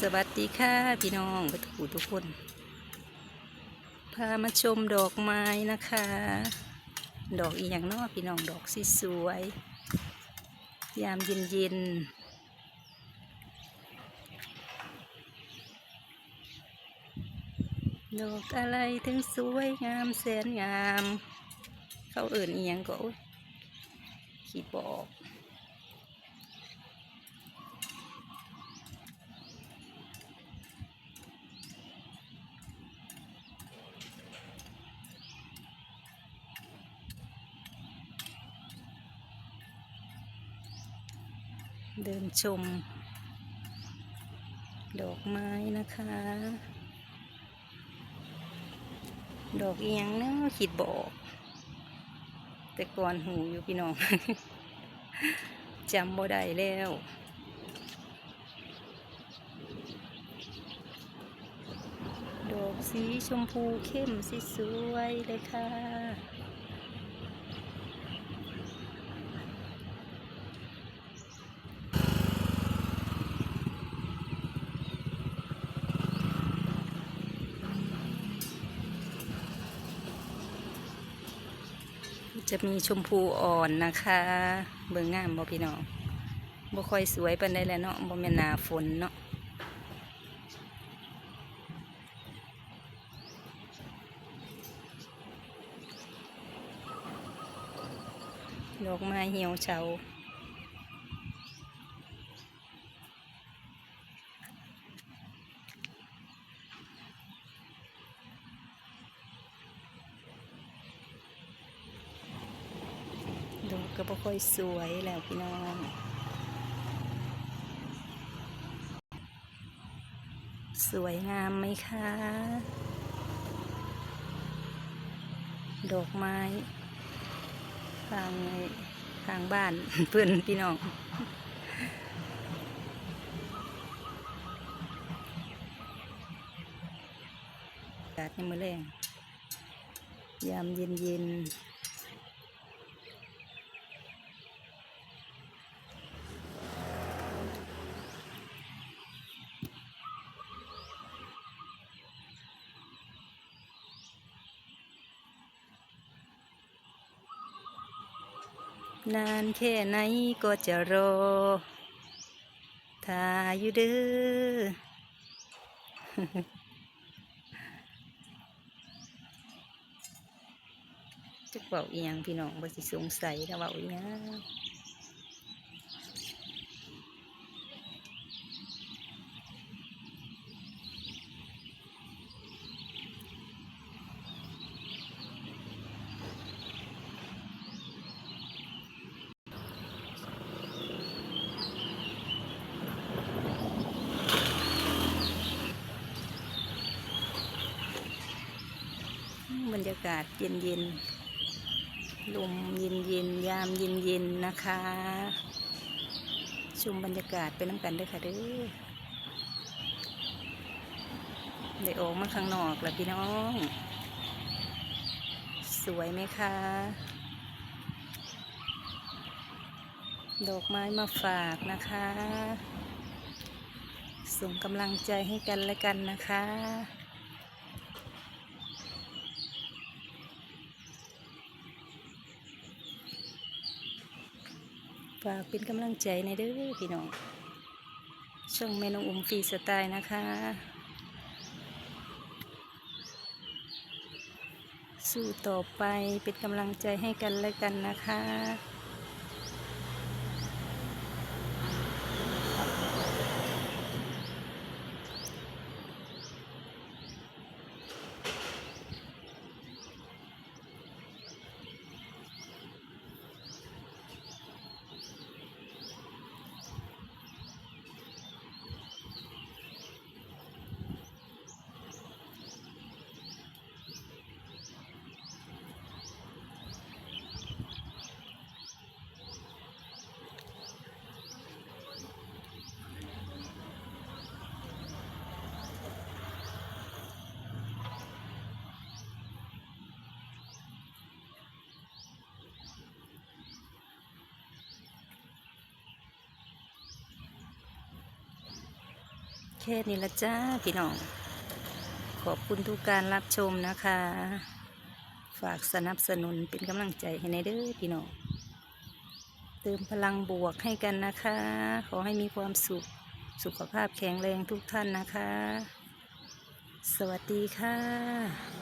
สวัสดีค่ะพี่น้องทุกผู้ทุกคน พามาชมดอกไม้นะคะ ดอกอีหยังนาะพี่น้องดอกสีสวย ยามเย็นเย็นๆดอกอะไรถึงสวยงามแสนงาม เขาเอื่นอีหยังก็ขีดบอก เดินชม ดอกไม้นะคะ ดอกเอียงเนาะขีดบอก แต่ก่อนหูอยู่พี่น้องจำบ่ได้แล้วดอกสีชมพูเข้มสีสวยเลยค่ะ จะมีชมพูอ่อนนะคะ เบิ่งงามบ่พี่น้องบ่ค่อยสวยปานใดแล้วเนาะบ่แม่นหนาฝนเนาะดอกไม้เหี่ยวเฉาดอ ก็บ่ค่อยสวยแล้วพี่น้องสวยงามไหมคะ ดอกไม้ทางทางบ้านเพื่อนพี่น้อง อากาศยังมือแรงยามเย็นเย็น นานแค่ไหนก็จะรอถ้าอยู่เด้อจักเบาเอียงพี่น้องบ่สิสงสัยถ้าเบาอีหยังบ รรยากาศเย็นเย็นๆลมเย็นเย็นๆยามเย็นเย็นๆนะคะ ชมบรรยากาศไปน้ำกันเด้วยค่ะเด้อได้ออกมาข้างนอกแล้วพี่น้อง สวยไหมคะ ดอกไม้มาฝากนะคะ ส่งกำลังใจให้กันและกันนะคะ ฝากเป็นกำลังใจในเด้อพี่น้อง ช่องเมนูอุ้มฟรีสไตล์นะคะ สู้ต่อไปเป็นกำลังใจให้กันและกันนะคะ แค่นี้ละจ้าพี่น้อง ขอบคุณทุกการรับชมนะคะ ฝากสนับสนุนเป็นกำลังใจให้ในเด้อพี่น้อง เติมพลังบวกให้กันนะคะ ขอให้มีความสุข สุขภาพแข็งแรงทุกท่านนะคะ สวัสดีค่ะ